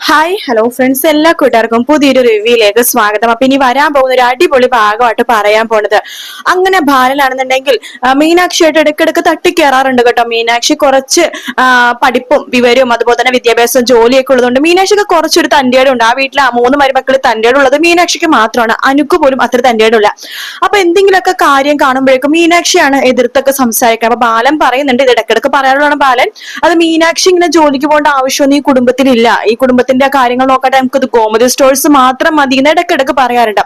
Hi hello friends എല്ലാ കൂട്ടുകാർക്കും പുതിയൊരു റിവ്യൂയിലേക്ക് സ്വാഗതം. അപ്പൊ ഇനി വരാൻ പോകുന്ന ഒരു അടിപൊളി ഭാഗമായിട്ട് പറയാൻ പോണത് അങ്ങനെ ബാലനാണെന്നുണ്ടെങ്കിൽ മീനാക്ഷിയായിട്ട് ഇടയ്ക്കിടയ്ക്ക് തട്ടിക്കേറാറുണ്ട് കേട്ടോ. മീനാക്ഷി കുറച്ച് പഠിപ്പും വിവരവും അതുപോലെ തന്നെ വിദ്യാഭ്യാസവും ജോലിയൊക്കെ ഉള്ളതുകൊണ്ട് മീനാക്ഷിക്ക് കുറച്ചൊരു തന്റേടും ഉണ്ട്. ആ വീട്ടിൽ ആ മൂന്ന് മരുമക്കൾ തന്റേടുള്ളത് മീനാക്ഷിക്ക് മാത്രമാണ്. അനുക്ക് പോലും അത്ര തന്റേടില്ല അപ്പൊ എന്തെങ്കിലുമൊക്കെ കാര്യം കാണുമ്പോഴേക്കും മീനാക്ഷിയാണ് എതിർത്തൊക്കെ സംസാരിക്കുക അപ്പൊ ബാലൻ പറയുന്നുണ്ട് ഇത് ഇടയ്ക്കിടയ്ക്ക് പറയാറുള്ളതാണ് ബാലൻ. അത് മീനാക്ഷി ഇങ്ങനെ ജോലിക്ക് പോകേണ്ട ആവശ്യമൊന്നും ഈ കുടുംബത്തിലില്ല. ഈ കുടുംബത്തിന്റെ കാര്യങ്ങൾ നോക്കട്ടെ നമുക്ക് ഗോമതി സ്റ്റോഴ്സ് മാത്രം മതി എന്ന് ഇടയ്ക്കിടയ്ക്ക് പറയാറുണ്ട്.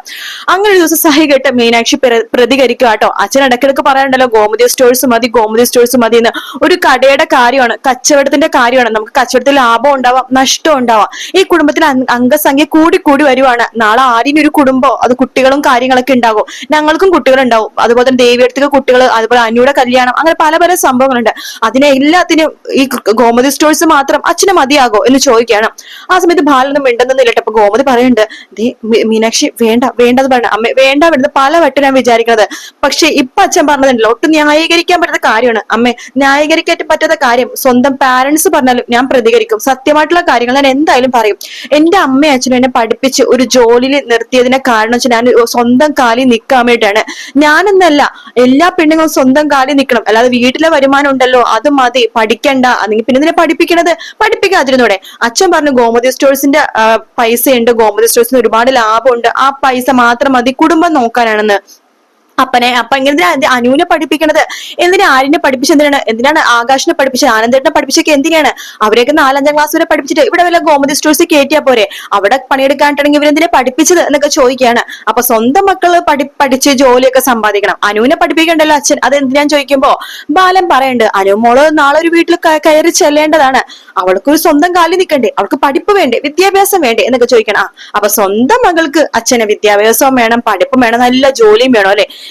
അങ്ങനെ ഒരു ദിവസം സഹി കേട്ട് മീനാക്ഷി പ്രതികരിക്കുക കേട്ടോ. അച്ഛൻ ഇടയ്ക്കിടയ്ക്ക് പറയാറുണ്ടല്ലോ ഗോമതി സ്റ്റോഴ്സ് മതി ഗോമതി സ്റ്റോഴ്സ് മതി എന്ന്. ഒരു കടയുടെ കാര്യമാണ് കച്ചവടത്തിന്റെ കാര്യമാണ്. നമുക്ക് കച്ചവടത്തിൽ ലാഭം ഉണ്ടാവാം നഷ്ടം ഉണ്ടാവാം. ഈ കുടുംബത്തിൽ അംഗ- അംഗസംഖ്യ കൂടി കൂടി വരുവാണ്. നാളെ ആദ്യം ഒരു കുടുംബം അത് കുട്ടികളും കാര്യങ്ങളൊക്കെ ഉണ്ടാകും. ഞങ്ങൾക്കും കുട്ടികൾ ഉണ്ടാവും അതുപോലെ തന്നെ ദേവിയടുത്തേക്ക് കുട്ടികൾ അതുപോലെ അനിയുടെ കല്യാണം അങ്ങനെ പല പല സംഭവങ്ങളുണ്ട്. അതിനെ എല്ലാത്തിനും ഈ ഗോമതി സ്റ്റോഴ്സ് മാത്രം അച്ഛന് മതിയാകോ എന്ന് ചോദിക്കുകയാണ്. ആ സമയത്ത് ബാലനൊന്നും മിണ്ടുന്നില്ല നിലട്ടെ അപ്പൊ ഗോമതി പറയുന്നുണ്ട് ദേ മീനാക്ഷി വേണ്ട വേണ്ടത് പറഞ്ഞ അമ്മ വേണ്ട വേണ്ടത് പല വട്ടം ഞാൻ വിചാരിക്കുന്നത് പക്ഷെ ഇപ്പൊ അച്ഛൻ പറഞ്ഞതുണ്ടല്ലോ ഒട്ടും ന്യായീകരിക്കാൻ പറ്റുന്ന കാര്യമാണ്. അമ്മേ ന്യായീകരിക്കാൻ പറ്റാത്ത കാര്യം സ്വന്തം പാരന്റ്സ് പറഞ്ഞാലും ഞാൻ പ്രതികരിക്കും. സത്യമായിട്ടുള്ള കാര്യങ്ങൾ ഞാൻ എന്തായാലും പറയും. എന്റെ അമ്മയും അച്ഛനും എന്നെ പഠിപ്പിച്ച് ഒരു ജോലിയിൽ നിർത്തിയതിനെ കാരണം വെച്ചാൽ ഞാൻ സ്വന്തം കാലിൽ നിൽക്കാൻ വേണ്ടിയിട്ടാണ് ഞാനെന്നല്ല എല്ലാ പെണ്ണുങ്ങളും സ്വന്തം കാലിൽ നിൽക്കണം. അല്ലാതെ വീട്ടിലെ വരുമാനം ഉണ്ടല്ലോ അത് മതി. പഠിക്കണ്ട. അല്ലെങ്കിൽ പിന്നെ നിന്നെ പഠിപ്പിക്കണത്? പഠിപ്പിക്കാതിരുന്നൂടെ. അച്ഛൻ പറഞ്ഞു ഗോമതി സ്റ്റോഴ്സിന്റെ പൈസ പൈസയുണ്ട്. ഗോമതി സ്റ്റോഴ്സിന് ഒരുപാട് ലാഭമുണ്ട്. ആ പൈസ മാത്രം മതി. കുടുംബം നോക്കാനാണെന്ന് അപ്പനെ. അപ്പൊ എങ്ങനെ അനുവിനെ പഠിപ്പിക്കണത്? എന്തിനാ ആരിനെ പഠിപ്പിച്ചത്? എന്തിനാണ്? എന്തിനാണ് ആകാശിനെ പഠിപ്പിച്ചത്? ആനന്ദേട്ടനെ പഠിപ്പിച്ചൊക്കെ എന്തിനാണ്? അവരെയൊക്കെ നാലഞ്ചാം ക്ലാസ് വരെ പഠിപ്പിച്ചിട്ട് ഇവിടെ വല്ല ഗോമതി സ്റ്റോഴ്സ് കയറ്റിയാ പോരെ? അവിടെ പണിയെടുക്കാനായിട്ടാണെങ്കിൽ ഇവരെന്തിനെ പഠിപ്പിച്ചത് എന്നൊക്കെ ചോദിക്കുകയാണ്. അപ്പൊ സ്വന്തം മക്കൾ പഠി പഠിച്ച് ജോലിയൊക്കെ സമ്പാദിക്കണം. അനുവിനെ പഠിപ്പിക്കണ്ടല്ലോ അച്ഛൻ. അത് എന്തിനാന്ന് ചോദിക്കുമ്പോ ബാലൻ പറയണ്ട് അനു മോൾ നാളെ ഒരു വീട്ടിൽ കയറി ചെല്ലേണ്ടതാണ്. അവൾക്കൊരു സ്വന്തം കാലിൽ നിൽക്കണ്ടേ അവൾക്ക് പഠിപ്പ് വേണ്ടേ വിദ്യാഭ്യാസം വേണ്ടേ? എന്നൊക്കെ ചോദിക്കണം. അപ്പൊ സ്വന്തം മകൾക്ക് അച്ഛനെ വിദ്യാഭ്യാസവും വേണം പഠിപ്പും വേണം നല്ല ജോലിയും വേണം അല്ലെ?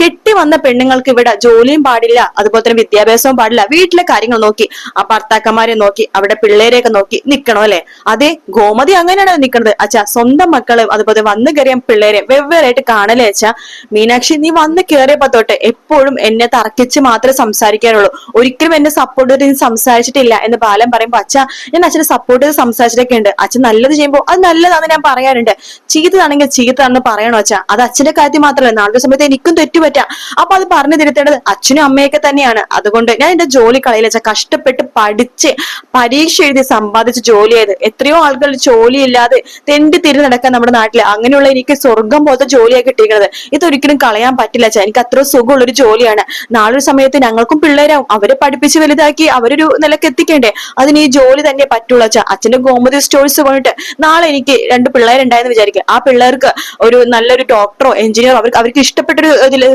കെട്ടി വന്ന പെണ്ണുങ്ങൾക്ക് ഇവിടെ ജോലിയും പാടില്ല അതുപോലെ തന്നെ വിദ്യാഭ്യാസവും പാടില്ല. വീട്ടിലെ കാര്യങ്ങൾ നോക്കി ആ ഭർത്താക്കന്മാരെ നോക്കി അവിടെ പിള്ളേരെയൊക്കെ നോക്കി നിൽക്കണം അല്ലെ? അതെ ഗോമതി അങ്ങനെയാണ് നിൽക്കുന്നത് അച്ഛാ സ്വന്തം മക്കളെ അതുപോലെ വന്ന് കയറിയ പിള്ളേരെ വെവ്വേറായിട്ട് കാണലേ അച്ഛാ? മീനാക്ഷി നീ വന്ന് കയറിയപ്പോ തൊട്ട് എപ്പോഴും എന്നെ തർക്കിച്ച് മാത്രമേ സംസാരിക്കാനുള്ളൂ ഒരിക്കലും എന്നെ സപ്പോർട്ട് ചെയ്ത് സംസാരിച്ചിട്ടില്ല എന്ന് ബാലൻ പറയുമ്പോ അച്ഛാ ഞാൻ അച്ഛനെ സപ്പോർട്ട് ചെയ്ത് സംസാരിച്ചിട്ടൊക്കെ ഉണ്ട്. അച്ഛൻ നല്ലത് ചെയ്യുമ്പോൾ അത് നല്ലതാണെന്ന് ഞാൻ പറയാറുണ്ട്. ചീത്തതാണെങ്കിൽ ചീത്തതാണെന്ന് പറയണോ അച്ഛാ? അത് അച്ഛന്റെ കാര്യത്തിൽ മാത്രമല്ല. നാളത്തെ സമയത്ത് എനിക്കും തെറ്റുപറ്റാം അപ്പൊ അത് പറഞ്ഞു തിരുത്തേണ്ടത് അച്ഛനും അമ്മയൊക്കെ തന്നെയാണ്. അതുകൊണ്ട് ഞാൻ എന്റെ ജോലി കളയില്ല കഷ്ടപ്പെട്ട് പഠിച്ച് പരീക്ഷ എഴുതി സമ്പാദിച്ച് ജോലി ചെയ്ത്. എത്രയോ ആളുകൾ ജോലിയില്ലാതെ തെണ്ടി തിരി നടക്കാൻ നമ്മുടെ നാട്ടിൽ. അങ്ങനെയുള്ള എനിക്ക് സ്വർഗം പോലത്തെ ജോലിയാണ് കിട്ടിയിരിക്കുന്നത്. ഇതൊരിക്കലും കളയാൻ പറ്റില്ല അച്ഛാ. എനിക്ക് അത്ര സുഖമുള്ള ഒരു ജോലിയാണ്. നാളൊരു സമയത്ത് ഞങ്ങൾക്കും പിള്ളേരാവും. അവരെ പഠിപ്പിച്ച് വലുതാക്കി അവരൊരു നിലയ്ക്ക് എത്തിക്കേണ്ടേ? അതിന് ഈ ജോലി തന്നെ പറ്റുള്ള അച്ഛാ. അച്ഛന്റെ ഗോമതി സ്റ്റോഴ്സ് കൊണ്ടിട്ട് നാളെ എനിക്ക് രണ്ട് പിള്ളേരുണ്ടായെന്ന് വിചാരിക്കുക. ആ പിള്ളേർക്ക് ഒരു നല്ലൊരു ഡോക്ടറോ എഞ്ചിനീയറോ അവർക്ക് അവർക്ക് ഇഷ്ടപ്പെട്ടൊരു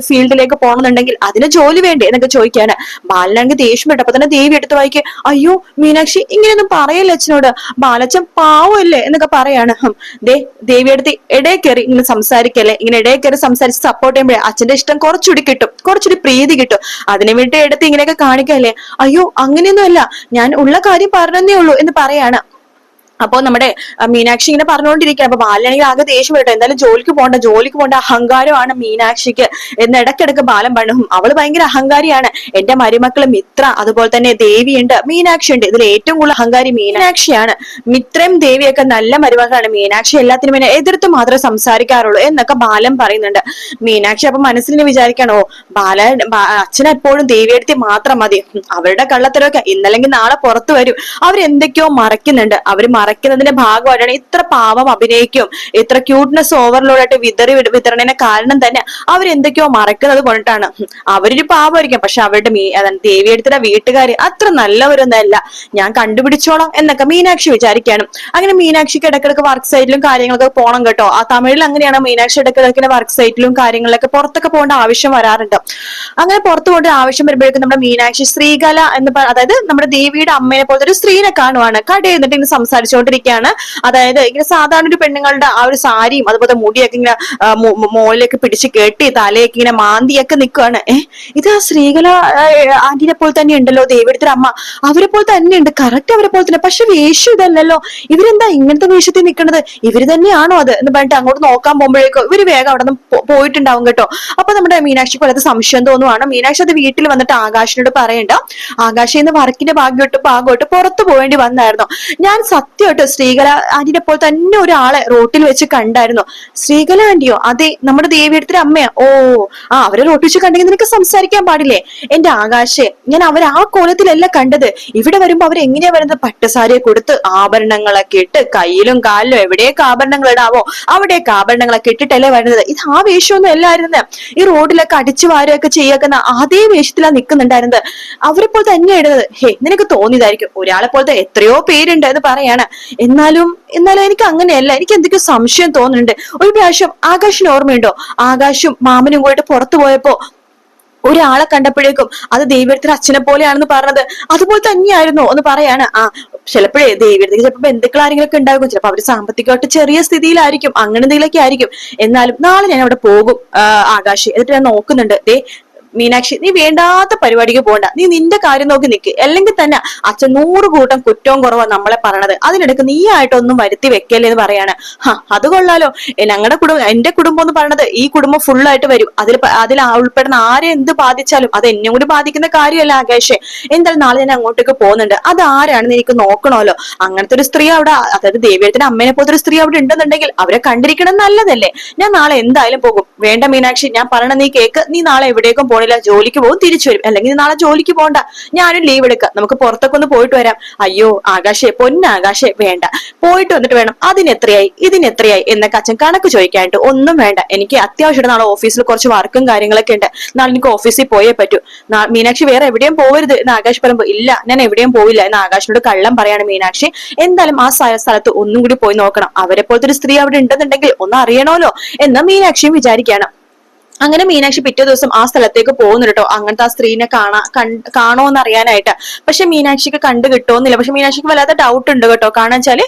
ഫീൽഡിലേക്ക് പോകണമെന്നുണ്ടെങ്കിൽ അതിന് ജോലി വേണ്ടേ എന്നൊക്കെ ചോദിക്കാണ്. ബാലനാണെങ്കിൽ ദേഷ്യം വിട്ടു അപ്പൊ തന്നെ ദേവി എടുത്ത് വായിക്ക് അയ്യോ മീനാക്ഷി ഇങ്ങനെയൊന്നും പറയല്ലേ അച്ഛനോട്? ബാലച്ചൻ പാവല്ലേ എന്നൊക്കെ പറയാണ്. ദേ ദേവി എടുത്ത് ഇടയിൽ കയറി ഇങ്ങനെ സംസാരിക്കല്ലേ? ഇങ്ങനെ ഇടയിൽ കയറി സംസാരിച്ച് സപ്പോർട്ട് ചെയ്യുമ്പോഴേ അച്ഛന്റെ ഇഷ്ടം കുറച്ചുകൂടി കിട്ടും. കുറച്ചുകൂടി പ്രീതി കിട്ടും. അതിനു വേണ്ടി എടുത്ത് ഇങ്ങനെയൊക്കെ കാണിക്കല്ലേ? അയ്യോ അങ്ങനെയൊന്നും അല്ല ഞാൻ ഉള്ള കാര്യം പറഞ്ഞതേ ഉള്ളൂ എന്ന് പറയാണ്. അപ്പോ നമ്മുടെ മീനാക്ഷി ഇങ്ങനെ പറഞ്ഞുകൊണ്ടിരിക്കുക അപ്പൊ ബാലനാണെങ്കിൽ ആകെ ദേഷ്യം വരട്ടെ. എന്തായാലും ജോലിക്ക് പോകണ്ട ജോലിക്ക് പോകേണ്ട അഹങ്കാരമാണ് മീനാക്ഷിക്ക്. എന്ന് ഇടയ്ക്കിടയ്ക്ക് ബാലൻ "ഹും, അവൾ ഭയങ്കര അഹങ്കാരിയാണ്. എന്റെ മരുമക്കൾ മിത്ര അതുപോലെ തന്നെ ദേവിയുണ്ട് മീനാക്ഷി ഉണ്ട് ഇതിൽ ഏറ്റവും കൂടുതൽ അഹങ്കാരി മീനാക്ഷിയാണ്. മിത്രയും ദേവിയൊക്കെ നല്ല മരുമകളാണ്. മീനാക്ഷി എല്ലാത്തിനും പിന്നെ എതിർത്ത് മാത്രമേ സംസാരിക്കാറുള്ളൂ എന്നൊക്കെ ബാലൻ പറയുന്നുണ്ട്. മീനാക്ഷി അപ്പൊ മനസ്സിൽ ഇങ്ങനെ വിചാരിക്കണോ ബാലൻ അച്ഛനെപ്പോഴും ദേവിയെടുത്തി മാത്രം മതി. അവരുടെ കള്ളത്തരമൊക്കെ ഇന്നല്ലെങ്കിൽ നാളെ പുറത്തു വരും. അവരെന്തൊക്കെയോ മറയ്ക്കുന്നുണ്ട്. അവർ മറയ്ക്കുന്നതിന്റെ ഭാഗമായിട്ടാണ് ഇത്ര പാവം അഭിനയിക്കും. ഇത്ര ക്യൂട്ട്നെസ് ഓവർലോഡായിട്ട് വിതറി വിതരണേനെ കാരണം തന്നെ അവരെന്തൊക്കെയോ മറക്കുന്നത് കൊണ്ടിട്ടാണ്. അവരൊരു പാവമായിരിക്കും. പക്ഷെ അവരുടെ മീ അതാണ് ദേവിയെടുത്തിയുടെ വീട്ടുകാര് അത്ര നല്ലവരൊന്നല്ല ഞാൻ കണ്ടുപിടിച്ചോളാം എന്നൊക്കെ മീനാക്ഷി വിചാരിക്കാനും അങ്ങനെ മീനാക്ഷിക്ക് ഇടക്കിടക്ക് വർക്ക് സൈറ്റിലും കാര്യങ്ങളൊക്കെ പോകണം കേട്ടോ. ആ തമിഴിൽ അങ്ങനെയാണ് മീനാക്ഷി ഇടക്കിടക്കിന് വർക്ക് സൈറ്റിലും കാര്യങ്ങളൊക്കെ പുറത്തൊക്കെ പോകേണ്ട ആവശ്യം വരാറുണ്ട്. അങ്ങനെ പുറത്തു പോകേണ്ട ആവശ്യം വരുമ്പോഴേക്കും നമ്മുടെ മീനാക്ഷി ശ്രീകല എന്ന് അതായത് നമ്മുടെ ദേവിയുടെ അമ്മയെ പോലത്തെ ഒരു സ്ത്രീനെ കാണുവാണ്. കടയിൽ നിന്നിട്ട് ഇങ്ങനെ സംസാരിച്ചുകൊണ്ടിരിക്കുകയാണ് അതായത് ഇങ്ങനെ സാധാരണ ഒരു പെണ്ണുങ്ങളുടെ ആ ഒരു സാരിയും അതുപോലെ മുടിയൊക്കെ ഇങ്ങനെ ആ, മു- മു- മുകളിലേക്ക് പിടിച്ച് കെട്ടി തലയൊക്കെ ഇങ്ങനെ മാന്തിയൊക്കെ നിൽക്കുകയാണ് ഏഹ് ഇത് ആ ശ്രീകല ആന്റിനെ പോലെ തന്നെ ഉണ്ടല്ലോ ദേവിയുടെ അമ്മ. അവരെ പോലെ തന്നെ ഉണ്ട് കറക്റ്റ് അവരെ പോലെ തന്നെ. പക്ഷെ വേഷം ഇതല്ലല്ലോ. ഇവരെന്താ ഇങ്ങനത്തെ വേഷത്തിൽ നിൽക്കുന്നത് ഇവർ തന്നെയാണോ അത്? എന്ന് പറഞ്ഞിട്ട് അങ്ങോട്ട് നോക്കാൻ പോകുമ്പോഴേക്കും ഇവർ വേഗം അവിടെ നിന്ന് പോയിട്ടുണ്ടാവും കേട്ടോ. അപ്പൊ നമ്മുടെ മീനാക്ഷിക്ക് വളരെ സംശയം തോന്നുവാണ്. മീനാക്ഷി അത് വീട്ടിൽ വന്നിട്ട് ആകാശിനോട് പറയണ്ട. ആകാശിന്ന് വർക്കിന്റെ ഭാഗ്യോട്ട് ഭാഗോട്ട് പുറത്തു പോകേണ്ടി വന്നായിരുന്നു. ഞാൻ സത്യം സത്യമായിട്ട് ശ്രീകല ആന്റിനെ പോലെ തന്നെ ഒരാളെ റോട്ടിൽ വെച്ച് കണ്ടായിരുന്നു. ശ്രീകല ആന്റിയോ? അതെ നമ്മുടെ ദേവിയടുത്തിന്റെ അമ്മയാ. ഓ ആ അവരെ റോട്ടിൽ വെച്ച് കണ്ടെങ്കിൽ നിനക്ക് സംസാരിക്കാൻ പാടില്ലേ? എന്റെ ആകാശേ ഞാൻ അവർ ആ കോലത്തിലല്ല കണ്ടത്. ഇവിടെ വരുമ്പോ അവർ എങ്ങനെയാ വരുന്നത്? പട്ടുസാരിയെ കൊടുത്ത് ആഭരണങ്ങളൊക്കെ ഇട്ട് കയ്യിലും കാലിലും എവിടെയൊക്കെ ആഭരണങ്ങൾ ഇടാവോ അവിടെയൊക്കെ ആഭരണങ്ങളൊക്കെ ഇട്ടിട്ടല്ലേ വരുന്നത്. ഇത് ആ വേഷമൊന്നും അല്ലായിരുന്നു. ഈ റോഡിലൊക്കെ അടിച്ചു വാരുകയൊക്കെ ചെയ്യേക്കുന്ന അതേ വേഷത്തിലാണ് നിൽക്കുന്നുണ്ടായിരുന്നത് അവരെ പോലെ തന്നെ ഇടുന്നത്. ഹേ നിനക്ക് തോന്നിയതായിരിക്കും. ഒരാളെ പോലത്തെ എത്രയോ പേരുണ്ട് എന്ന് പറയാണ്. എന്നാലും എന്നാലും എനിക്ക് അങ്ങനെയല്ല. എനിക്ക് എന്തൊക്കെയോ സംശയം തോന്നുന്നുണ്ട്. ഒരു പ്രാവശ്യം ആകാശിന് ഓർമ്മയുണ്ടോ? ആകാശും മാമനും കൂടെ പുറത്തു പോയപ്പോ ഒരാളെ കണ്ടപ്പോഴേക്കും അത് ദൈവത്തിന്റെ അച്ഛനെ പോലെയാണെന്ന് പറഞ്ഞത്. അതുപോലെ തന്നെയായിരുന്നു എന്ന് പറയാണ്. ആ ചിലപ്പോഴേ ദൈവത്തിന് ചിലപ്പോൾ ബന്ധുക്കൾ ആരെങ്കിലും ഒക്കെ ഉണ്ടാകും. ചിലപ്പോൾ അവർ സാമ്പത്തികമായിട്ട് ചെറിയ സ്ഥിതിയിലായിരിക്കും അങ്ങനെ എന്തെങ്കിലുമൊക്കെ ആയിരിക്കും. എന്നാലും നാളെ ഞാൻ അവിടെ പോകും ആകാശ്. എന്നിട്ട് ഞാൻ നോക്കുന്നുണ്ട്. ദേ മീനാക്ഷി നീ വേണ്ടാത്ത പരിപാടിക്ക് പോകണ്ട നീ നിന്റെ കാര്യം നോക്കി നിൽക്ക് അല്ലെങ്കിൽ തന്നെ അച്ഛൻ നൂറ് കൂട്ടം കുറ്റവും കുറവാ നമ്മളെ പറയണത്. അതിനിടയ്ക്ക് നീ ആയിട്ടൊന്നും വരുത്തി വെക്കല്ലേ എന്ന് പറയാണ്. അത് കൊള്ളാലോ. ഞങ്ങളുടെ കുടുംബം എന്റെ കുടുംബം എന്ന് പറയണത് ഈ കുടുംബം ഫുള്ളായിട്ട് വരും. അതിൽ അതിൽ ഉൾപ്പെടുന്ന ആരെ എന്ത് ബാധിച്ചാലും അത് എന്നെ കൂടി ബാധിക്കുന്ന കാര്യമല്ല ആകാശേ. എന്തായാലും നാളെ ഞാൻ അങ്ങോട്ടേക്ക് പോകുന്നുണ്ട്. അത് ആരാണെന്ന് എനിക്ക് നോക്കണമല്ലോ? അങ്ങനത്തെ ഒരു സ്ത്രീ അവിടെ അതായത് ദേവിയത്തിന്റെ അമ്മേനെ പോലത്തെ ഒരു സ്ത്രീ അവിടെ ഉണ്ടെന്നുണ്ടെങ്കിൽ അവരെ കണ്ടിരിക്കണം നല്ലതല്ലേ? ഞാൻ നാളെ എന്തായാലും പോകും. വേണ്ട മീനാക്ഷി ഞാൻ പറയണ നീ കേക്ക്. നീ നാളെ എവിടേക്കും പോണില്ല ജോലിക്ക് പോകും തിരിച്ചു വരും. അല്ലെങ്കിൽ നാളെ ജോലിക്ക് പോകണ്ട ഞാനും ലീവ് എടുക്കാം. നമുക്ക് പുറത്തൊക്കെ ഒന്ന് പോയിട്ട് വരാം. അയ്യോ ആകാശേ പൊന്നാകാശേ വേണ്ട. പോയിട്ട് വന്നിട്ട് വേണം. അതിനെത്രയായി ഇതിനെത്രയായി എന്നൊക്കെ അച്ഛൻ കണക്ക് ചോദിക്കാനായിട്ട് ഒന്നും വേണ്ട. എനിക്ക് അത്യാവശ്യമായിട്ട് നാളെ ഓഫീസിൽ കുറച്ച് വർക്കും കാര്യങ്ങളൊക്കെ ഉണ്ട്. നാളെ എനിക്ക് ഓഫീസിൽ പോയേ പറ്റൂ. മീനാക്ഷി വേറെ എവിടെയും പോകരുത് എന്ന് ആകാശ് പറയുമ്പോൾ ഇല്ല ഞാൻ എവിടെയും പോയില്ല എന്ന് ആകാശിനോട് കള്ളം പറയാണ് മീനാക്ഷി. എന്തായാലും ആ സ്ഥ- സ്ഥലത്ത് ഒന്നും കൂടി പോയി നോക്കണം. അവരെ പോലത്തെ ഒരു സ്ത്രീ അവിടെ ഉണ്ടെന്നുണ്ടെങ്കിൽ ഒന്ന് അറിയണമല്ലോ എന്ന് മീനാക്ഷിയും വിചാരിക്കണം അങ്ങനെ മീനാക്ഷി പിറ്റേ ദിവസം ആ സ്ഥലത്തേക്ക് പോകുന്നു കേട്ടോ. അങ്ങനത്തെ ആ സ്ത്രീനെ കാണാ കണ്ട് എന്ന് അറിയാനായിട്ട് പക്ഷെ മീനാക്ഷിക്ക് കണ്ടു കിട്ടുമെന്നില്ല പക്ഷെ മീനാക്ഷിക്ക് വല്ലാത്ത ഡൗട്ട് ഉണ്ട് കേട്ടോ. കാരണം വെച്ചാൽ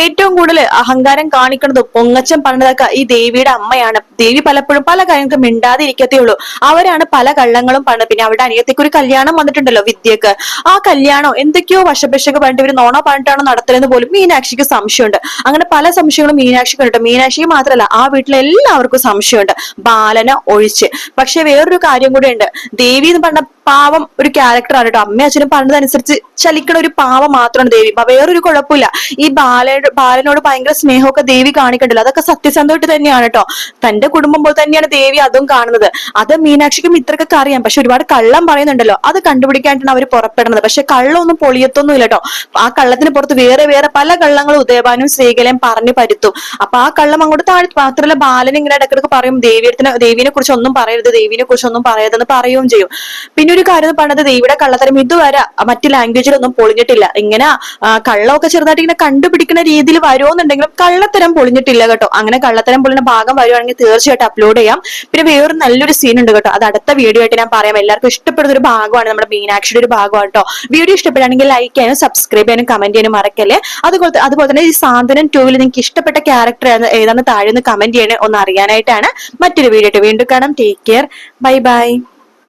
ഏറ്റവും കൂടുതൽ അഹങ്കാരം കാണിക്കുന്നത് പൊങ്ങച്ചം പറഞ്ഞതൊക്കെ ഈ ദേവിയുടെ അമ്മയാണ്. ദേവി പലപ്പോഴും പല കാര്യങ്ങൾക്കും മിണ്ടാതെ ഇരിക്കത്തേ ഉള്ളൂ. അവരാണ് പല കള്ളങ്ങളും പറഞ്ഞത്. പിന്നെ അവിടെ അനിയത്തേക്ക് ഒരു കല്യാണം വന്നിട്ടുണ്ടല്ലോ വിദ്യക്ക്. ആ കല്യാണം എന്തൊക്കെയോ വശപക്ഷക്ക് പറഞ്ഞിട്ട് ഇവർ നോണോ പറഞ്ഞിട്ടാണോ നടത്തലെന്ന് പോലും മീനാക്ഷിക്ക് സംശയമുണ്ട്. അങ്ങനെ പല സംശയങ്ങളും മീനാക്ഷിക്ക് കേട്ടോ. മീനാക്ഷിക്ക് മാത്രമല്ല ആ വീട്ടിലെ എല്ലാവർക്കും സംശയമുണ്ട്. ബാലന ഒഴിച്ച്. പക്ഷെ വേറൊരു കാര്യം കൂടെ ഉണ്ട് ദേവി എന്ന് പറഞ്ഞ പാവം ഒരു ക്യാരക്ടറാണ് കേട്ടോ. അമ്മയും അച്ഛനും പറഞ്ഞതനുസരിച്ച് ചലിക്കണ ഒരു പാവം മാത്രമാണ് ദേവി. വേറൊരു കുഴപ്പമില്ല. ഈ ബാല ബാലനോട് ഭയങ്കര സ്നേഹമൊക്കെ ദേവി കാണിക്കണ്ടല്ലോ. അതൊക്കെ സത്യസന്ധമായിട്ട് തന്നെയാണ് കേട്ടോ. തന്റെ കുടുംബം പോലെ തന്നെയാണ് ദേവി അതും കാണുന്നത്. അത് മീനാക്ഷിക്കും ഇത്രക്കൊക്കെ അറിയാം. പക്ഷെ ഒരുപാട് കള്ളം പറയുന്നുണ്ടല്ലോ. അത് കണ്ടുപിടിക്കാനായിട്ടാണ് അവർ പുറപ്പെടുന്നത്. പക്ഷെ കള്ളമൊന്നും പൊളിയത്തൊന്നും ഇല്ല കേട്ടോ. ആ കള്ളത്തിന് പുറത്ത് വേറെ വേറെ പല കള്ളങ്ങളും ഉദയഭാനും ശ്രീകലയും പറഞ്ഞു പരുത്തും. അപ്പൊ ആ കള്ളം അങ്ങോട്ട് താഴ്ത്തു മാത്രമല്ല ബാലൻ ഇങ്ങനെ ഇടക്കിടക്ക് പറയും ദേവിയത്തിന് ദേവിനെ കുറിച്ച് ഒന്നും പറയരുത് ദേവിനെ കുറിച്ച് ഒന്നും പറയരുതെന്ന് പറയുകയും ചെയ്യും. പിന്നെ ഒരു കാര്യം പറഞ്ഞത് ദേവിയുടെ കള്ളത്തരം ഇതുവരെ മറ്റു ലാംഗ്വേജിലൊന്നും പൊളിഞ്ഞിട്ടില്ല. ഇങ്ങനെ കള്ളമൊക്കെ ചെറുതായിട്ട് ഇങ്ങനെ കണ്ടുപിടിക്കുന്ന രീതിയിൽ വരുമെന്നുണ്ടെങ്കിലും കള്ളത്തരം പൊളിഞ്ഞിട്ടില്ല കേട്ടോ. അങ്ങനെ കള്ളത്തരം പൊളിഞ്ഞ ഭാഗം വരുവാണെങ്കിൽ തീർച്ചയായിട്ടും അപ്ലോഡ് ചെയ്യാം. പിന്നെ വേറൊരു നല്ലൊരു സീൻ ഉണ്ട് കേട്ടോ. അത് അടുത്ത വീഡിയോ ആയിട്ട് ഞാൻ പറയാം. എല്ലാവർക്കും ഇഷ്ടപ്പെടുന്ന ഒരു ഭാഗമാണ് നമ്മുടെ മീനാക്ഷിയുടെ ഒരു ഭാഗമാണ് കേട്ടോ. വീഡിയോ ഇഷ്ടപ്പെടുകയാണെങ്കിൽ ലൈക്ക് ചെയ്യാനും സബ്സ്ക്രൈബ് ചെയ്യാനും കമന്റ് ചെയ്യാനും മറക്കല്ലേ? അതുപോലെ അതുപോലെ തന്നെ ഈ സാന്ത്വനം ടൂവിൽ നിങ്ങൾക്ക് ഇഷ്ടപ്പെട്ട ക്യാരക്ടർ ഏതാണ് താഴെ ഒന്ന് കമന്റ് ചെയ്യണേ. ഒന്ന് അറിയാനായിട്ടാണ് മറ്റൊരു വീഡിയോ ആയിട്ട് വീണ്ടും കാണാം ടേക്ക് കെയർ ബൈ ബൈ